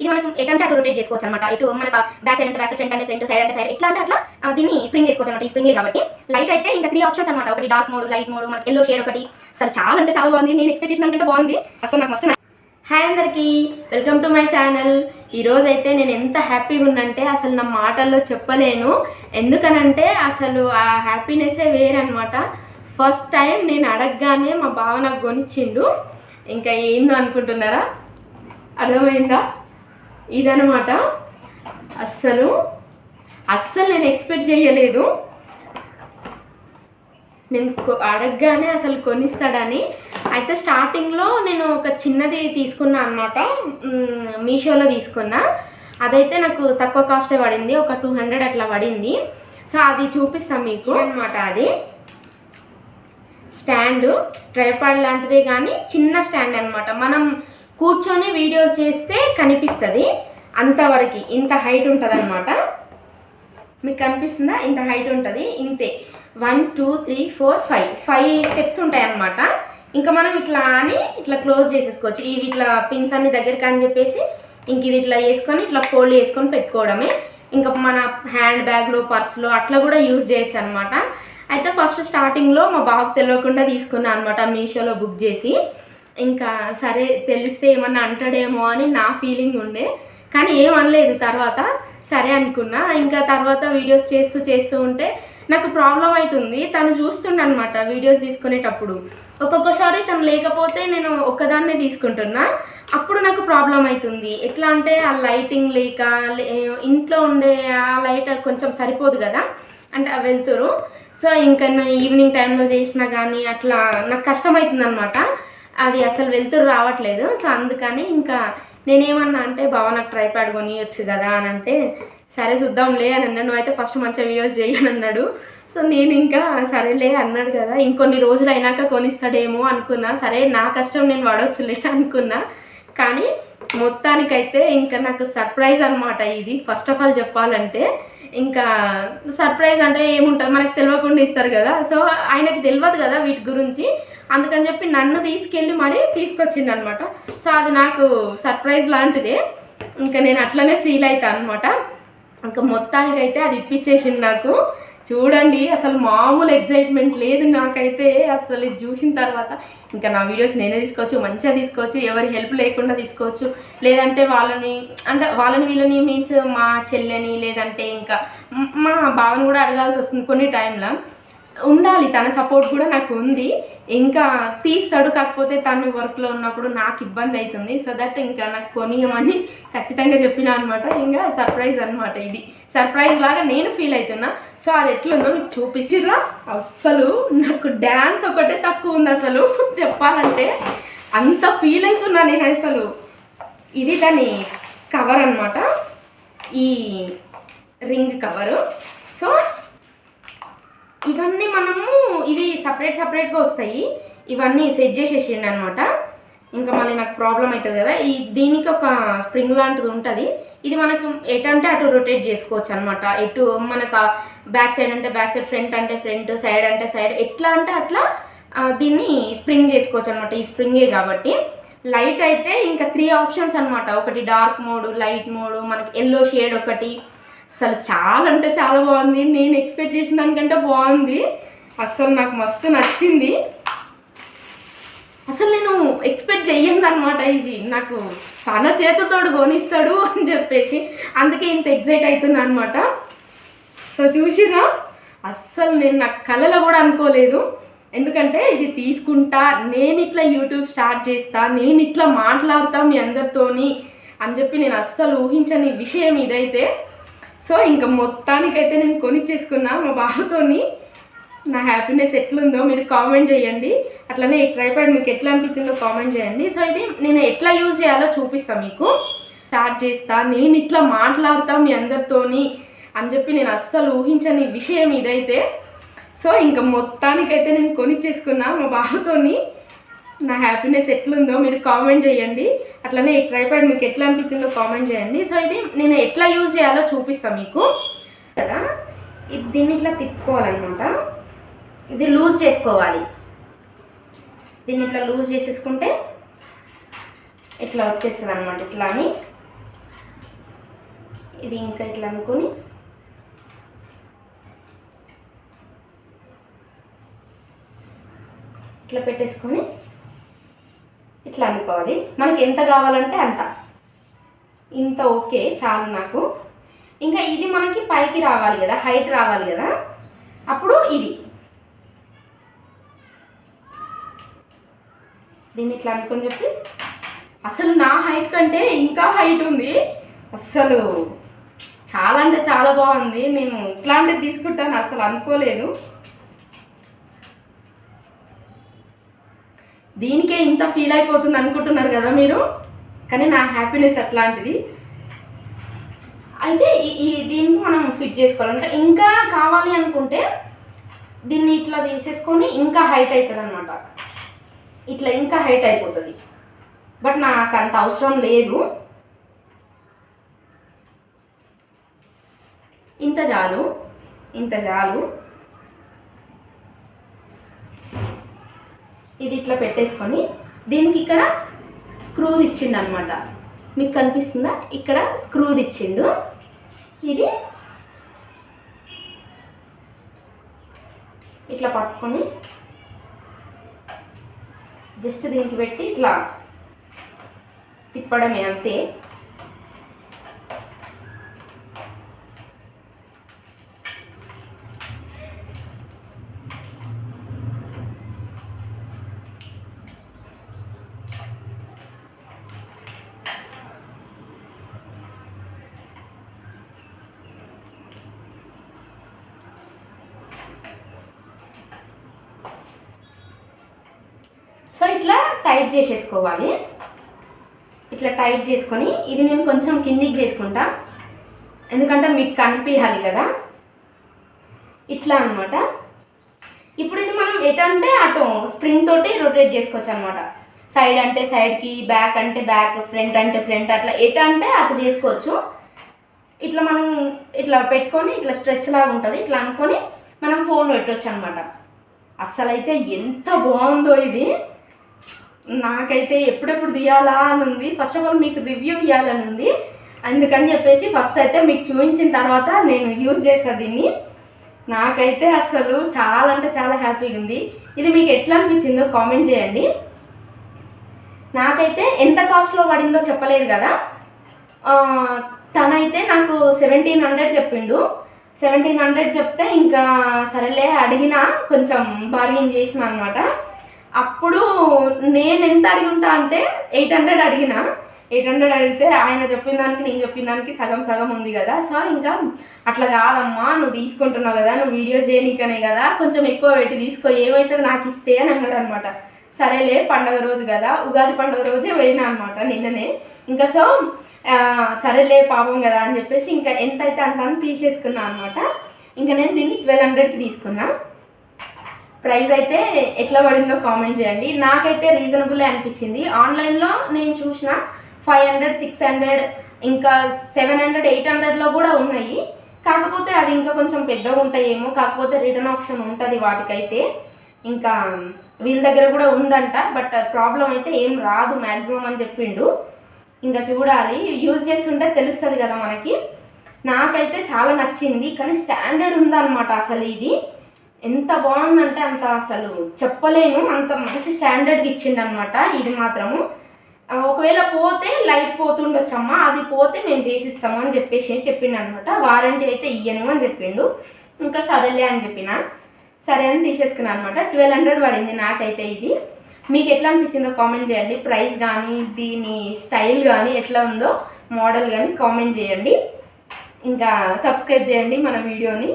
ఇది మనకు ఎటంటే అటు రొటేట్ చేసుకోవచ్చు అనమాట ఇటు మనకు బ్యాక్ సైడ్ అంటే బ్యాక్ ఫ్రంట్ అంటే ఫ్రంట్ సైడ్ అంటే సైడ్ ఎట్లా అంటే అట్లా దీన్ని స్ప్రింగ్ చేసుకోవచ్చు అనమాట ఈ స్ప్రింగ్ కాబట్టి. లైట్ అయితే ఇంకా త్రీ ఆప్షన్స్ అనమాట ఒకటి డార్క్ మోడ్ లైట్ మోడ్ మనకి ఎల్లో షేడ్ ఒకటి. అసలు చాలా అంటే చాలా బాగుంది. నేను ఎక్స్పెక్ట్ చేసిన కంటే బాగుంది. అసలు నాకు మస్తు హాయ్ అందరికీ. వెల్కమ్ టు మై ఛానల్ ఈరోజైతే నేను ఎంత హ్యాపీగా ఉన్నంటే అసలు నా మాటల్లో చెప్పలేను. ఎందుకనంటే అసలు ఆ హ్యాపీనెస్సే వేరనమాట ఫస్ట్ టైం నేను అడగగానే మా బావ నాకు కొనిచ్చిండు. ఇంకా ఏందో అనుకుంటున్నారా? అర్థమైందా? ఇదనమాట అస్సలు అస్సలు నేను ఎక్స్పెక్ట్ చేయలేదు నేను అడగగానే అసలు కొనిస్తాడని. అయితే స్టార్టింగ్లో నేను ఒక చిన్నది తీసుకున్నా అనమాట మీషోలో తీసుకున్నా. అదైతే నాకు తక్కువ కాస్టే పడింది ఒక టూ హండ్రెడ్ అట్లా పడింది. సో అది చూపిస్తాను మీకు. అనమాట అది. స్టాండ్ ట్రైపాడ్ లాంటిదే కానీ చిన్న స్టాండ్ అనమాట మనం కూర్చొని వీడియోస్ చేస్తే కనిపిస్తుంది. అంతవరకు ఇంత హైట్ ఉంటుంది అనమాట మీకు కనిపిస్తుందా? ఇంత హైట్ ఉంటుంది. ఇంతే. One two three four five. Five steps ఉంటాయి అన్నమాట ఇంకా మనం ఇట్లా అని ఇట్లా క్లోజ్ చేసేసుకోవచ్చు. ఇవి ఇట్లా పిన్స్ అన్ని దగ్గరికి అని చెప్పేసి ఇంక ఇది ఇట్లా వేసుకొని ఇట్లా ఫోల్డ్ చేసుకొని పెట్టుకోవడమే. ఇంకా మన హ్యాండ్ బ్యాగ్లో పర్స్లో అట్లా కూడా యూజ్ చేయొచ్చు అనమాట అయితే ఫస్ట్ స్టార్టింగ్లో మా బాబుకు తెలియకుండా తీసుకున్నాను అనమాట మీషోలో బుక్ చేసి. ఇంకా సరే తెలిస్తే ఏమన్నా అంటాడేమో అని నా ఫీలింగ్ ఉండే. కానీ ఏం అనలేదు తర్వాత. సరే అనుకున్నా. ఇంకా తర్వాత వీడియోస్ చేస్తూ చేస్తూ ఉంటే నాకు ప్రాబ్లం అవుతుంది తను చూస్తుండ అనమాట వీడియోస్ తీసుకునేటప్పుడు. ఒక్కొక్కసారి తను లేకపోతే నేను ఒక్కదాన్నే తీసుకుంటున్నా. అప్పుడు నాకు ప్రాబ్లం అవుతుంది ఎట్లా అంటే ఆ లైటింగ్ లేక ఇంట్లో ఉండే ఆ లైట్ కొంచెం సరిపోదు కదా. అంటే ఆ వెళ్తురు సో ఇంకా నేను ఈవినింగ్ టైంలో చేసినా కానీ అట్లా నాకు కష్టమవుతుంది అనమాట అది అసలు వెళ్తురు రావట్లేదు. సో అందుకని ఇంకా నేనేమన్నా అంటే బావ నాకు ట్రైపాడ్ కొనియొచ్చు కదా అని అంటే సరే చూద్దాంలే అని అన్నాడు. నువ్వు అయితే ఫస్ట్ మంచిగా వీడియోస్ చేయను అన్నాడు. సో నేను ఇంకా సరేలే అన్నాడు కదా. ఇంకొన్ని రోజులు అయినాక కొనిస్తాడేమో అనుకున్నా. సరే నా కష్టం నేను వాడవచ్చులే అనుకున్నా. కానీ మొత్తానికైతే ఇంకా నాకు సర్ప్రైజ్ అనమాట ఇది. ఫస్ట్ ఆఫ్ ఆల్ చెప్పాలంటే ఇంకా సర్ప్రైజ్ అంటే ఏముంటుంది? మనకు తెలియకుండా ఇస్తారు కదా. సో ఆయనకి తెలియదు కదా వీటి గురించి. అందుకని చెప్పి నన్ను తీసుకెళ్ళి మరీ తీసుకొచ్చిండు అనమాట సో అది నాకు సర్ప్రైజ్ లాంటిదే. ఇంకా నేను అట్లనే ఫీల్ అవుతాను అనమాట. ఇంకా మొత్తానికైతే అది ఇప్పించేసిండు నాకు. చూడండి అసలు మామూలు ఎగ్జైట్మెంట్ లేదు నాకైతే. అసలు ఇది చూసిన తర్వాత ఇంకా నా వీడియోస్ నేనే తీసుకోవచ్చు మంచిగా తీసుకోవచ్చు ఎవరి హెల్ప్ లేకుండా తీసుకోవచ్చు. లేదంటే వాళ్ళని అంటే వాళ్ళని వీళ్ళని మీన్స్ మా చెల్లెని లేదంటే ఇంకా మా బావని కూడా అడగాల్సి వస్తుంది కొన్ని టైంలో ఉండాలి తన సపోర్ట్ కూడా నాకు ఉంది. ఇంకా తీస్తాడు కాకపోతే తను వర్క్లో ఉన్నప్పుడు నాకు ఇబ్బంది అవుతుంది సో దట్ ఇంకా నాకు కొనియమని ఖచ్చితంగా చెప్పిన అనమాట ఇంకా సర్ప్రైజ్ అనమాట ఇది. సర్ప్రైజ్ లాగా నేను ఫీల్ అవుతున్నా సో అది ఎట్లుందో మీకు చూపించిరా అస్సలు నాకు డ్యాన్స్ ఒకటే తక్కువ ఉంది అసలు. చెప్పాలంటే అంత ఫీల్ అవుతున్నా నేను అసలు. ఇది దాని కవర్ అనమాట ఈ రింగ్ కవరు సో ఇవన్నీ మనము ఇవి సపరేట్ సపరేట్గా వస్తాయి. ఇవన్నీ సెట్ చేసేసిండు అనమాట ఇంకా మళ్ళీ నాకు ప్రాబ్లం అవుతుంది కదా. ఈ దీనికి ఒక స్ప్రింగ్ లాంటిది ఉంటుంది. ఇది మనకు ఎటంటే అటు రొటేట్ చేసుకోవచ్చు అనమాట ఎటు మనకు బ్యాక్ సైడ్ అంటే బ్యాక్ సైడ్ ఫ్రంట్ అంటే ఫ్రంట్ సైడ్ అంటే సైడ్ ఎట్లా అంటే అట్లా దీన్ని స్ప్రింగ్ చేసుకోవచ్చు అనమాట ఈ స్ప్రింగే కాబట్టి. లైట్ అయితే ఇంకా త్రీ ఆప్షన్స్ అనమాట ఒకటి డార్క్ మోడ్ లైట్ మోడ్ మనకి ఎల్లో షేడ్ ఒకటి అసలు చాలా అంటే చాలా బాగుంది. నేను ఎక్స్పెక్ట్ చేసిన దానికంటే బాగుంది. అసలు నాకు మస్తు నచ్చింది. అసలు నేను ఎక్స్పెక్ట్ చెయ్యను అనమాట ఇది. నాకు తన చేతులతోడు కొనిస్తాడు అని చెప్పేసి అందుకే ఇంత ఎగ్జైట్ అవుతుంది అనమాట సో చూసిరా? అస్సలు నేను నా కళలో కూడా అనుకోలేదు. ఎందుకంటే ఇది తీసుకుంటా నేను ఇట్లా యూట్యూబ్ స్టార్ట్ చేస్తా నేను ఇట్లా మాట్లాడతా మీ అందరితోని అని చెప్పి నేను అస్సలు ఊహించని విషయం ఇదైతే. సో ఇంకా మొత్తానికైతే నేను కొనిచ్చేసుకున్నా మా బావతోని. నా హ్యాపీనెస్ ఎట్లుందో మీరు కామెంట్ చేయండి. అట్లనే ఈ ట్రైపాడ్ మీకు ఎట్లా అనిపించిందో కామెంట్ చేయండి. సో ఇది నేను ఎట్లా యూజ్ చేయాలో చూపిస్తాను మీకు. స్టార్ట్ చేస్తా నేను ఇట్లా మాట్లాడతా మీ అందరితోని అని చెప్పి నేను అస్సలు ఊహించని విషయం ఇదైతే. సో ఇంకా మొత్తానికైతే నేను కొనిచ్చేసుకున్నా మా బావతోని. నా హ్యాపీనెస్ ఎట్లుందో మీరు కామెంట్ చేయండి. అట్లనే ఈ ట్రైపాడ్ మీకు ఎట్లా అనిపించిందో కామెంట్ చేయండి. సో ఇది నేను ఎట్లా యూజ్ చేయాలో చూపిస్తాను మీకు. కదా? ఇది దీన్ని ఇట్లా తిప్పుకోవాలన్నమాట. ఇది లూజ్ చేసుకోవాలి. దీన్ని ఇట్లా లూజ్ చేసేసుకుంటే ఇట్లా వచ్చేస్తుంది అనమాట ఇట్లా అని. ఇది ఇంకా ఇట్లా అనుకొని ఇట్లా పెట్టేసుకొని ఇట్లా అనుకోవాలి. మనకి ఎంత కావాలంటే అంత. ఇంత ఓకే చాలు నాకు. ఇంకా ఇది మనకి పైకి రావాలి కదా హైట్ రావాలి కదా. అప్పుడు ఇది. దీన్ని ఇట్లా అనుకొని చెప్పి. అసలు నా హైట్ కంటే ఇంకా హైట్ ఉంది. అస్సలు చాలా అంటే చాలా బాగుంది. నేను ఇట్లాంటిది తీసుకుంటాను అసలు అనుకోలేదు. దీనికే ఇంత ఫీల్ అయిపోతుంది అనుకుంటున్నారు కదా మీరు? కానీ నా హ్యాపీనెస్ అట్లాంటిది. అయితే ఈ ఈ దీనికి మనం ఫిట్ చేసుకోవాలంటే ఇంకా కావాలి అనుకుంటే దీన్ని ఇట్లా తీసేసుకొని ఇంకా హైట్ అవుతుంది అనమాట ఇట్లా ఇంకా హైట్ అయిపోతుంది. బట్ నాకు అంత అవసరం లేదు. ఇంత చాలు. ఇంత చాలు. ఇది ఇట్లా పెట్టేసుకొని దీనికి ఇక్కడ స్క్రూది ఇచ్చిండు అనమాట మీకు కనిపిస్తుందా? ఇక్కడ స్క్రూది ఇచ్చిండు. ఇది ఇట్లా పట్టుకొని జస్ట్ దీనికి పెట్టి ఇట్లా తిప్పడమే అంతే సో ఇట్లా టైట్ చేసేసుకోవాలి. ఇట్లా టైట్ చేసుకొని ఇది నేను కొంచెం కిందికి చేసుకుంటా. ఎందుకంటే మీకు కనిపించాలి కదా. ఇట్లా అనమాట ఇప్పుడు ఇది మనం ఎటు అంటే అటు స్ప్రింగ్ తోటి రొటేట్ చేసుకోవచ్చు అనమాట సైడ్ అంటే సైడ్కి బ్యాక్ అంటే బ్యాక్ ఫ్రంట్ అంటే ఫ్రంట్ అట్లా ఎటు అంటే అటు చేసుకోవచ్చు. ఇట్లా మనం ఇట్లా పెట్టుకొని ఇట్లా స్ట్రెచ్ లాగా ఉంటుంది. ఇట్లా అనుకొని మనం ఫోన్ పెట్టవచ్చు అనమాట అస్సలైతే ఎంత బాగుందో ఇది. నాకైతే ఎప్పుడెప్పుడు తీయాలా అని ఉంది. ఫస్ట్ ఆఫ్ ఆల్ మీకు రివ్యూ ఇవ్వాలని ఉంది. అందుకని చెప్పేసి ఫస్ట్ అయితే మీకు చూపించిన తర్వాత నేను యూజ్ చేసా దీన్ని. నాకైతే అసలు చాలా అంటే చాలా హ్యాపీగా ఉంది. ఇది మీకు ఎట్లా అనిపించిందో కామెంట్ చేయండి. నాకైతే ఎంత కాస్ట్లో పడిందో చెప్పలేదు కదా. తనైతే నాకు సెవెంటీన్ హండ్రెడ్ చెప్పిండు. సెవెంటీన్ హండ్రెడ్ చెప్తే ఇంకా సరేలే అడిగినా కొంచెం బార్గెన్ చేసిన అనమాట అప్పుడు నేను ఎంత అడిగి ఉంటా అంటే ఎయిట్ హండ్రెడ్ అడిగిన. ఎయిట్ హండ్రెడ్ అడిగితే ఆయన చెప్పిన దానికి నేను చెప్పిన దానికి సగం సగం ఉంది కదా. సో ఇంకా అట్లా కాదమ్మా నువ్వు తీసుకుంటున్నావు కదా నువ్వు వీడియోస్ చేయనీకనే కదా కొంచెం ఎక్కువ పెట్టి తీసుకో ఏమైతే నాకు ఇస్తే అని అన్నాడు అనమాట సరేలే పండగ రోజు కదా ఉగాది పండుగ రోజే పోయినా అనమాట నిన్ననే. ఇంకా సో సరేలే పాపం కదా అని చెప్పేసి ఇంకా ఎంత అయితే అంత అంత తీసేసుకున్నా అనమాట ఇంకా నేను దీన్ని ట్వెల్వ్ హండ్రెడ్కి తీసుకున్నా. ప్రైస్ అయితే ఎట్లా పడిందో కామెంట్ చేయండి. నాకైతే రీజనబుల్ అనిపించింది. ఆన్లైన్లో నేను చూసిన ఫైవ్ హండ్రెడ్ సిక్స్ హండ్రెడ్ ఇంకా సెవెన్ హండ్రెడ్ ఎయిట్ హండ్రెడ్లో కూడా ఉన్నాయి. కాకపోతే అవి ఇంకా కొంచెం పెద్దగా ఉంటాయేమో కాకపోతే రిటర్న్ ఆప్షన్ ఉంటుంది వాటికైతే. ఇంకా వీళ్ళ దగ్గర కూడా ఉందంట బట్ ప్రాబ్లం అయితే ఏం రాదు మ్యాక్సిమం అని చెప్పిండు. ఇంకా చూడాలి. యూజ్ చేస్తుంటే తెలుస్తుంది కదా మనకి. నాకైతే చాలా నచ్చింది కానీ స్టాండర్డ్ ఉందన్నమాట అసలు ఇది. ఎంత బాగుందంటే అంత అసలు చెప్పలేను అంత మంచి స్టాండర్డ్కి ఇచ్చిండు అనమాట ఇది మాత్రము. ఒకవేళ పోతే లైట్ పోతుండొచ్చమ్మా. అది పోతే మేము చేసిస్తాము అని చెప్పేసి చెప్పిండు అనమాట వారంటీ అయితే ఇయ్యను అని చెప్పిండు. ఇంకా సరేలే అని చెప్పిన. సరే అని తీసేసుకున్నాను అనమాట. ట్వెల్వ్ హండ్రెడ్ పడింది నాకైతే ఇది. మీకు ఎట్లా అనిపించిందో కామెంట్ చేయండి. ప్రైస్ కానీ దీని స్టైల్ కానీ ఎట్లా ఉందో మోడల్ కానీ కామెంట్ చేయండి. ఇంకా సబ్స్క్రైబ్ చేయండి మన వీడియోని.